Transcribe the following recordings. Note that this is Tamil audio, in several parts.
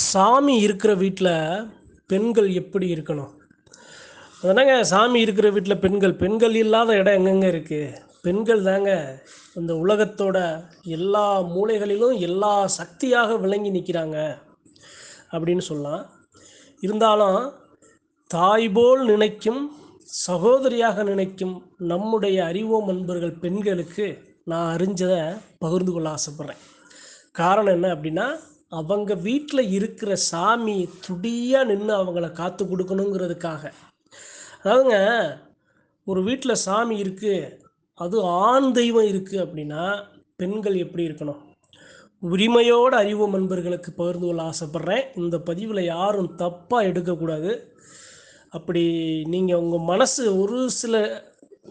சாமி இருக்கிற வீட்டில் பெண்கள் எப்படி இருக்கணும்? அதனாங்க சாமி இருக்கிற வீட்டில் பெண்கள் பெண்கள் இல்லாத இடம் எங்கெங்க இருக்குது பெண்கள் தாங்க இந்த உலகத்தோட எல்லா மூலைகளிலும் எல்லா சக்தியாக விளங்கி நிற்கிறாங்க அப்படின்னு சொல்லலாம். இருந்தாலும் தாய் போல் நினைக்கும் சகோதரியாக நினைக்கும் நம்முடைய அறிவோம் அன்பர்கள் பெண்களுக்கு நான் அறிஞ்சதை பகிர்ந்து கொள்ள ஆசைப்பட்றேன். காரணம் என்ன அப்படின்னா அவங்க வீட்டில் இருக்கிற சாமி துடியாக நின்று அவங்கள காத்து கொடுக்கணுங்கிறதுக்காக. அதாவதுங்க ஒரு வீட்டில் சாமி இருக்குது அது ஆண் தெய்வம் இருக்குது அப்படின்னா பெண்கள் எப்படி இருக்கணும்? உரிமையோடு அறிவு நண்பர்களுக்கு பகிர்ந்து கொள்ள ஆசைப்பட்றேன். இந்த பதிவில் யாரும் தப்பாக எடுக்கக்கூடாது. அப்படி நீங்கள் உங்கள் மனசு ஒரு சில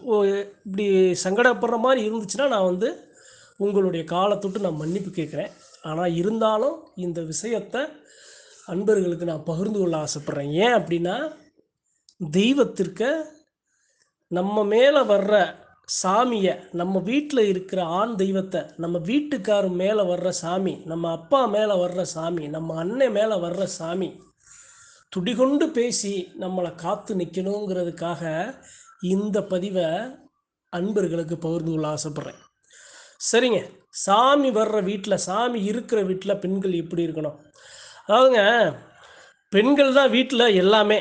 ஓ- இப்படி சங்கடப்படுற மாதிரி இருந்துச்சுன்னா நான் வந்து உங்களுடைய காலத்தொட்டு நான் மன்னிப்பு கேட்குறேன். ஆனால் இருந்தாலும் இந்த விஷயத்தை அன்பர்களுக்கு நான் பகிர்ந்து கொள்ள ஆசைப்பட்றேன். ஏன் அப்படின்னா தெய்வத்திற்கு நம்ம மேலே வர்ற சாமியை நம்ம வீட்டில் இருக்கிற ஆண் தெய்வத்தை நம்ம வீட்டுக்கார் மேலே வர்ற சாமி நம்ம அப்பா மேலே வர்ற சாமி நம்ம அண்ணன் மேலே வர்ற சாமி துடிகொண்டு பேசி நம்மளை காத்து நிற்கணுங்கிறதுக்காக இந்த பதிவை அன்பர்களுக்கு பகிர்ந்து கொள்ள ஆசைப்பட்றேன். சரிங்க. சாமி வர்ற வீட்டில் சாமி இருக்கிற வீட்டில் பெண்கள் எப்படி இருக்கணும்? அதாவதுங்க பெண்கள் தான் வீட்டில் எல்லாமே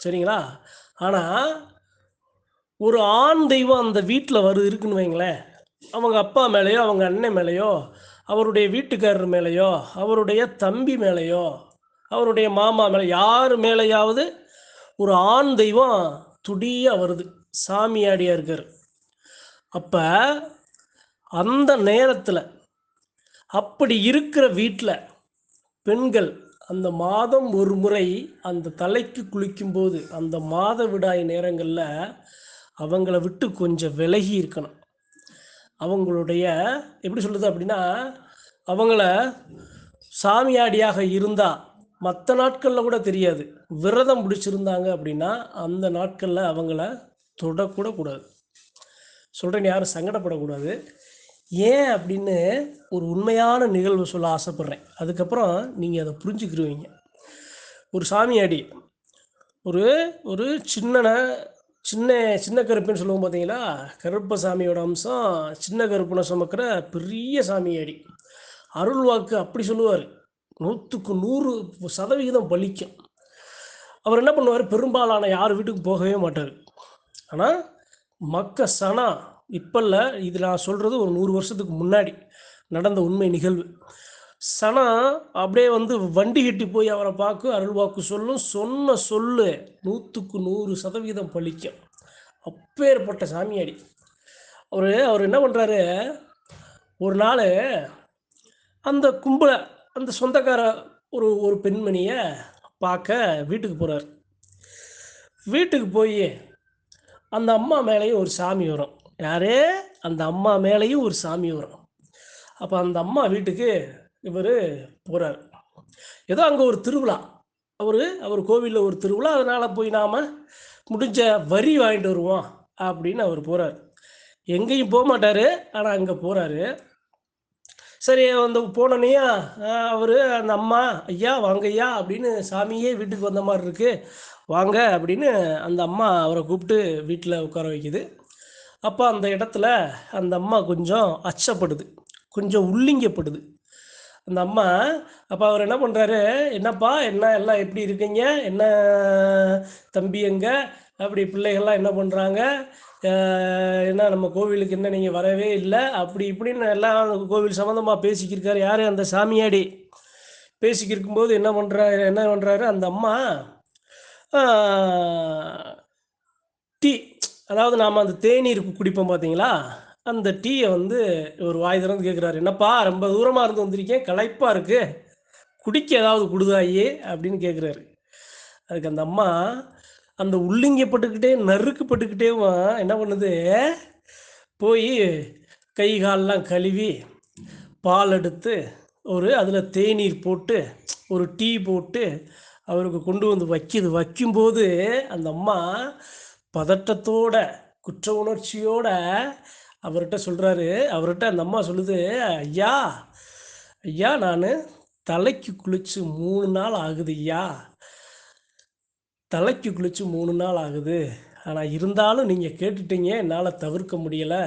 சரிங்களா? ஆனால் ஒரு ஆண் தெய்வம் அந்த வீட்டில் வரு இருக்குன்னு வைங்களேன். அவங்க அப்பா மேலேயோ அவங்க அண்ணன் மேலேயோ அவருடைய வீட்டுக்காரர் மேலேயோ அவருடைய தம்பி மேலேயோ அவருடைய மாமா மேலே யார் மேலேயாவது ஒரு ஆண் தெய்வம் துடியாக வருது. சாமியாடியாக இருக்கார். அப்போ அந்த நேரத்தில் அப்படி இருக்கிற வீட்டில் பெண்கள் அந்த மாதம் ஒரு முறை அந்த தலைக்கு குளிக்கும்போது அந்த மாத விடாய் நேரங்களில் அவங்கள விட்டு கொஞ்சம் விலகி இருக்கணும். அவங்களுடைய எப்படி சொல்கிறது அப்படின்னா அவங்கள சாமியாடியாக இருந்தால் மற்ற நாட்களில் கூட தெரியாது. விரதம் பிடிச்சிருந்தாங்க அப்படின்னா அந்த நாட்களில் அவங்கள தொடக்கூட கூடாது. சொல்கிறேன் யாரும் சங்கடப்படக்கூடாது. ஏன் அப்படின்னு ஒரு உண்மையான நிகழ்வு சொல்ல ஆசைப்பட்றேன். அதுக்கப்புறம் நீங்கள் அதை புரிஞ்சுக்கிருவீங்க. ஒரு சாமியாடி ஒரு ஒரு சின்ன சின்ன சின்ன கருப்புன்னு சொல்லுவோம் பார்த்தீங்களா கருப்ப சாமியோட அம்சம் சின்ன கருப்புனை சுமக்கிற பெரிய சாமியாடி. அருள்வாக்கு அப்படி சொல்லுவார். நூற்றுக்கு நூறு சதவிகிதம் பலிக்கும். அவர் என்ன பண்ணுவார்? பெரும்பாலான யார் வீட்டுக்கு போகவே மாட்டார். ஆனால் மக்க சனா இப்போ இல்லை இது நான் சொல்கிறது ஒரு நூறு வருஷத்துக்கு முன்னாடி நடந்த உண்மை நிகழ்வு. சனா அப்படியே வந்து வண்டி கட்டி போய் அவரை பார்க்கும் அருள்வாக்கு சொல்லும் சொன்ன சொல்லு நூற்றுக்கு நூறு சதவீதம் பழிக்கும். அப்பேற்பட்ட சாமியாடி. அவர் அவர் என்ன பண்ணுறாரு ஒரு நாள் அந்த கும்பலை அந்த சொந்தக்கார ஒரு ஒரு பெண்மணியை பார்க்க வீட்டுக்கு போகிறார் வீட்டுக்கு போய் அந்த அம்மா மேலேயும் ஒரு சாமி வரும். யாரே? அந்த அம்மா மேலேயும் ஒரு சாமி வரும். அப்போ அந்த அம்மா வீட்டுக்கு இவர் போகிறார் ஏதோ அங்கே ஒரு திருவிழா. அவர் அவர் கோவிலில் ஒரு திருவிழா. அதனால் போய் நாம் முடிஞ்ச வரி வாங்கிட்டு வருவோம் அப்படின்னு அவர் போகிறார் எங்கேயும் போக மாட்டார் ஆனால் அங்கே போகிறாரு சரி அந்த போனோனையா அவர் அந்த அம்மா ஐயா வாங்க ஐயா அப்படின்னு சாமியே வீட்டுக்கு வந்த மாதிரி இருக்குது வாங்க அப்படின்னு அந்த அம்மா அவரை கூப்பிட்டு வீட்டில் உட்கார வைக்குது. அப்போ அந்த இடத்துல அந்த அம்மா கொஞ்சம் அச்சப்படுது கொஞ்சம் உள்ளிங்கப்படுது. அந்த அம்மா அப்போ அவர் என்ன பண்ணுறாரு என்னப்பா என்ன எல்லாம் எப்படி இருக்கீங்க? என்ன தம்பி எங்கே? அப்படி பிள்ளைகள்லாம் என்ன பண்ணுறாங்க என்ன நம்ம கோவிலுக்கு என்ன நீங்கள் வரவே இல்லை. அப்படி இப்படின்னு எல்லாம் கோவில் சம்மந்தமாக பேசிக்கிருக்காரு யார்? அந்த சாமியாடி. பேசிக்கிருக்கும்போது என்ன பண்ணுறாரு என்ன பண்ணுறாரு அந்த அம்மா டீ அதாவது நாம் அந்த தேநீர் குடிப்போம் பார்த்தீங்களா அந்த டீயை வந்து ஒரு வாய் திறந்து கேட்குறாரு என்னப்பா ரொம்ப தூரமாக இருந்து வந்திருக்கேன் களைப்பாக இருக்குது குடிக்க ஏதாவது கொடுதாயே அப்படின்னு கேட்குறாரு அதுக்கு அந்த அம்மா அந்த உள்ளிங்கப்பட்டுக்கிட்டே நறுக்குப்பட்டுக்கிட்டே என்ன பண்ணுது? போய் கை கால்லாம் கழுவி பால் எடுத்து ஒரு அதில் தேநீர் போட்டு ஒரு டீ போட்டு அவருக்கு கொண்டு வந்து வைக்கிது. வைக்கும்போது அந்த அம்மா பதட்டத்தோட குற்ற உணர்ச்சியோட அவர்கிட்ட சொல்கிறாரு அவர்கிட்ட அந்த அம்மா சொல்லுது ஐயா ஐயா நான் தலைக்கு குளிச்சு மூணு நாள் ஆகுது ஐயா. தலைக்கு குளிச்சு மூணு நாள் ஆகுது. ஆனால் இருந்தாலும் நீங்கள் கேட்டுட்டீங்க என்னால் தவிர்க்க முடியலை.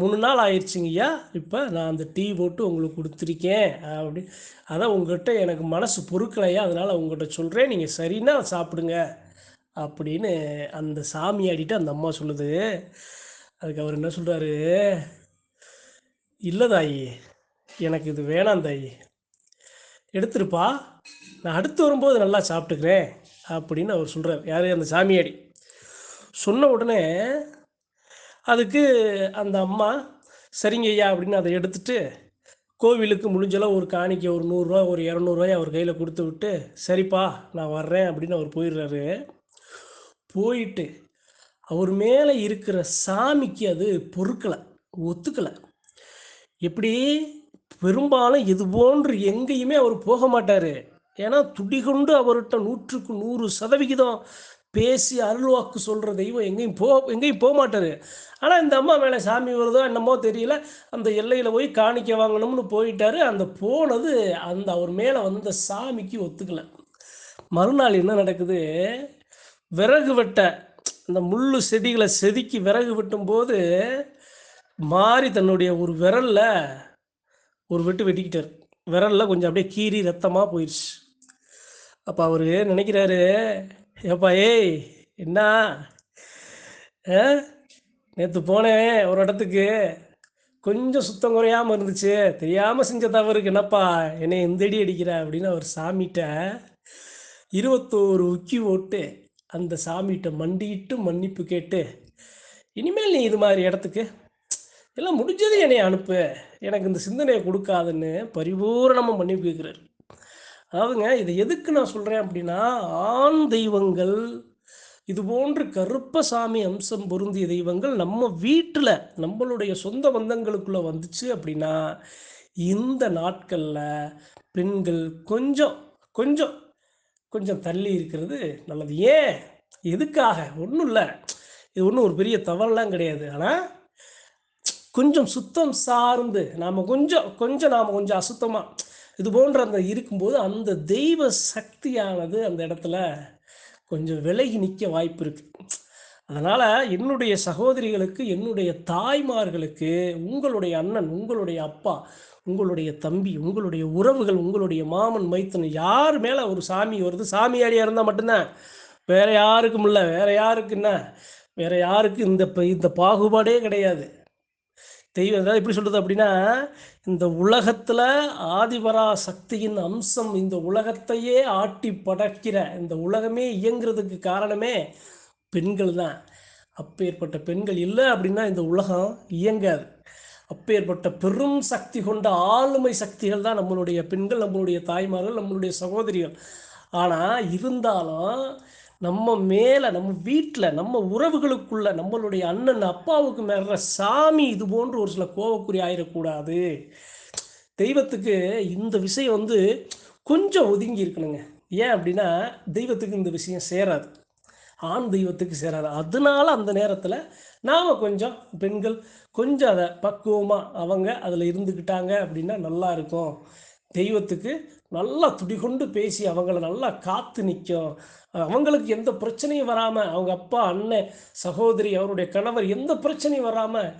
மூணு நாள் ஆயிடுச்சுங்கய்யா இப்போ நான் அந்த டீ போட்டு உங்களுக்கு கொடுத்துருக்கேன். அப்படி அதான் உங்கள்கிட்ட எனக்கு மனசு பொறுக்கலையா? அதனால் உங்கள்கிட்ட சொல்கிறேன் நீங்கள் சரின்னா சாப்பிடுங்க. அப்படின்னு அந்த சாமி ஆடிட்டு அந்த அம்மா சொல்லுது. அதுக்கு அவர் என்ன சொல்கிறாரு இல்லை தாயி எனக்கு இது வேணாம் தாயி. எடுத்துருப்பா. நான் அடுத்து வரும்போது நல்லா சாப்பிட்டுக்கிறேன் அப்படின்னு அவர் சொல்கிறார் யார்? அந்த சாமியாடி சொன்ன உடனே அதுக்கு அந்த அம்மா சரிங்க ஐயா அப்படின்னு அதை எடுத்துட்டு கோவிலுக்கு முடிஞ்சளவு ஒரு காணிக்கை ஒரு நூறுரூவா ஒரு இரநூறுவாய் அவர் கையில் கொடுத்து விட்டு சரிப்பா நான் வர்றேன் அப்படின்னு அவர் போயிடுறாரு. போயிட்டு அவர் மேலே இருக்கிற சாமிக்கு அது பொறுக்கலை ஒத்துக்கலை. எப்படி? பெரும்பாலும் இது போன்று எங்கேயுமே அவர் போக மாட்டார். ஏன்னா துடிகொண்டு அவர்கிட்ட நூற்றுக்கு நூறு சதவிகிதம் பேசி அருள்வாக்கு சொல்கிற தெய்வம் எங்கேயும் போ எங்கேயும் போக மாட்டார். ஆனால் இந்த அம்மா மேலே சாமி வருதோ என்னமோ தெரியல. அந்த எல்லையில் போய் காணிக்க வாங்கணும்னு போயிட்டாரு. அந்த போனது அந்த அவர் மேலே வந்த சாமிக்கு ஒத்துக்கலை. மறுநாள் என்ன நடக்குது? விறகு வெட்ட இந்த முள்ளு செடிகளை செதுக்கி விறகு வெட்டும்போது மாறி தன்னுடைய ஒரு விரலில் ஒரு வெட்டு வெட்டிக்கிட்டார். விரலில் கொஞ்சம் அப்படியே கீறி ரத்தமாக போயிடுச்சு அப்போ அவர் நினைக்கிறாரு? ஏப்பா ஏய் என்ன? நேற்று போனேன் ஒரு இடத்துக்கு. கொஞ்சம் சுத்தம் குறையாமல் இருந்துச்சு. தெரியாமல் செஞ்ச தவறுக்கு என்னப்பா என்னை எந்தடி அடிக்கிற அப்படின்னு அவர் சாமிட்ட இருபத்தோரு உக்கி ஓட்டு அந்த சாமிகிட்ட மண்டியிட்டு மன்னிப்பு கேட்டு இனிமேல் நீ இது மாதிரி இடத்துக்கு எல்லாம் முடிஞ்சது என்னை அனுப்பு. எனக்கு இந்த சிந்தனையை கொடுக்காதுன்னு பரிபூரணமாக மன்னிப்பு கேட்குறாரு. அதாவதுங்க இதை எதுக்கு நான் சொல்கிறேன் அப்படின்னா ஆண் தெய்வங்கள் இது போன்று கருப்பசாமி அம்சம் பொருந்திய தெய்வங்கள் நம்ம வீட்டில் நம்மளுடைய சொந்த பந்தங்களுக்குள்ளே வந்துச்சு அப்படின்னா இந்த நாட்களில் பெண்கள் கொஞ்சம் கொஞ்சம் கொஞ்சம் தள்ளி இருக்கிறது நல்லது. ஏன்? எதுக்காக? ஒன்றும் இல்லை. இது ஒன்றும் ஒரு பெரிய தவறுலாம் கிடையாது. ஆனால் கொஞ்சம் சுத்தம் சார்ந்து நாம் கொஞ்சம் கொஞ்சம் நாம் கொஞ்சம் அசுத்தமாக இது போன்ற அந்த இருக்கும்போது அந்த தெய்வ சக்தியானது அந்த இடத்துல கொஞ்சம் விலகி நிற்க வாய்ப்பு இருக்குது அதனால் என்னுடைய சகோதரிகளுக்கு என்னுடைய தாய்மார்களுக்கு உங்களுடைய அண்ணன் உங்களுடைய அப்பா உங்களுடைய தம்பி உங்களுடைய உறவுகள் உங்களுடைய மாமன் மைத்தன் யார் மேலே ஒரு சாமி வருது சாமியாடியாக இருந்தால் மட்டும்தான். வேற யாருக்கும் இல்லை வேற யாருக்கு என்ன? வேற யாருக்கு இந்த இந்த பாகுபாடே கிடையாது. தெய்வம் அதாவது எப்படி சொல்கிறது அப்படின்னா இந்த உலகத்தில் ஆதிபரா சக்தியின் அம்சம் இந்த உலகத்தையே ஆட்டி படைக்கிற இந்த உலகமே இயங்குறதுக்கு காரணமே பெண்கள் தான். அப்பேற்பட்ட பெண்கள் இல்லை அப்படின்னா இந்த உலகம் இயங்காது. அப்பேற்பட்ட பெரும் சக்தி கொண்ட ஆளுமை சக்திகள் தான் நம்மளுடைய பெண்கள் நம்மளுடைய தாய்மார்கள் நம்மளுடைய சகோதரிகள். ஆனால் இருந்தாலும் நம்ம மேலே நம்ம வீட்டில் நம்ம உறவுகளுக்குள்ள நம்மளுடைய அண்ணன் அப்பாவுக்கு மேல சாமி இது போன்று ஒரு சில கோவக்குறி ஆயிடக்கூடாது தெய்வத்துக்கு இந்த விஷயம் வந்து கொஞ்சம் ஒதுங்கி இருக்கணுங்க. ஏன் அப்படின்னா தெய்வத்துக்கு இந்த விஷயம் சேராது. ஆண் தெய்வத்துக்கு சேராது அதனால அந்த நேரத்தில் நாம் கொஞ்சம் பெண்கள் கொஞ்சம் அதை பக்குவமாக அவங்க அதில் இருந்துக்கிட்டாங்க அப்படின்னா நல்லா இருக்கும். தெய்வத்துக்கு நல்லா துடிகொண்டு பேசி அவங்கள நல்லா காத்து நிற்கும் அவங்களுக்கு எந்த பிரச்சனையும் வராமல் அவங்க அப்பா அண்ணன் சகோதரி அவருடைய கணவர் எந்த பிரச்சனையும் வராமல்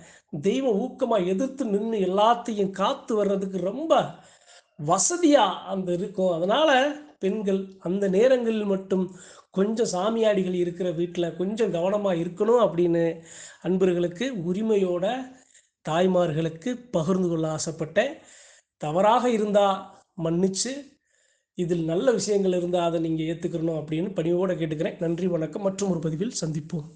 தெய்வம் ஊக்கமாக எதிர்த்து நின்று எல்லாத்தையும் காத்து வர்றதுக்கு ரொம்ப வசதியாக அந்த இருக்கும். அதனால் பெண்கள் அந்த நேரங்களில் மட்டும் கொஞ்சம் சாமியாடிகள் இருக்கிற வீட்டில் கொஞ்சம் கவனமாக இருக்கணும் அப்படின்னு அன்பர்களுக்கு உரிமையோட தாய்மார்களுக்கு பகிர்ந்து கொள்ள ஆசைப்பட்டேன் தவறாக இருந்தால் மன்னிச்சு இதில் நல்ல விஷயங்கள் இருந்தால் அதை நீங்கள் ஏற்றுக்கிறணும் அப்படின்னு பணியோடு கேட்டுக்கிறேன். நன்றி வணக்கம். மற்றும் ஒரு பதிவில் சந்திப்போம்.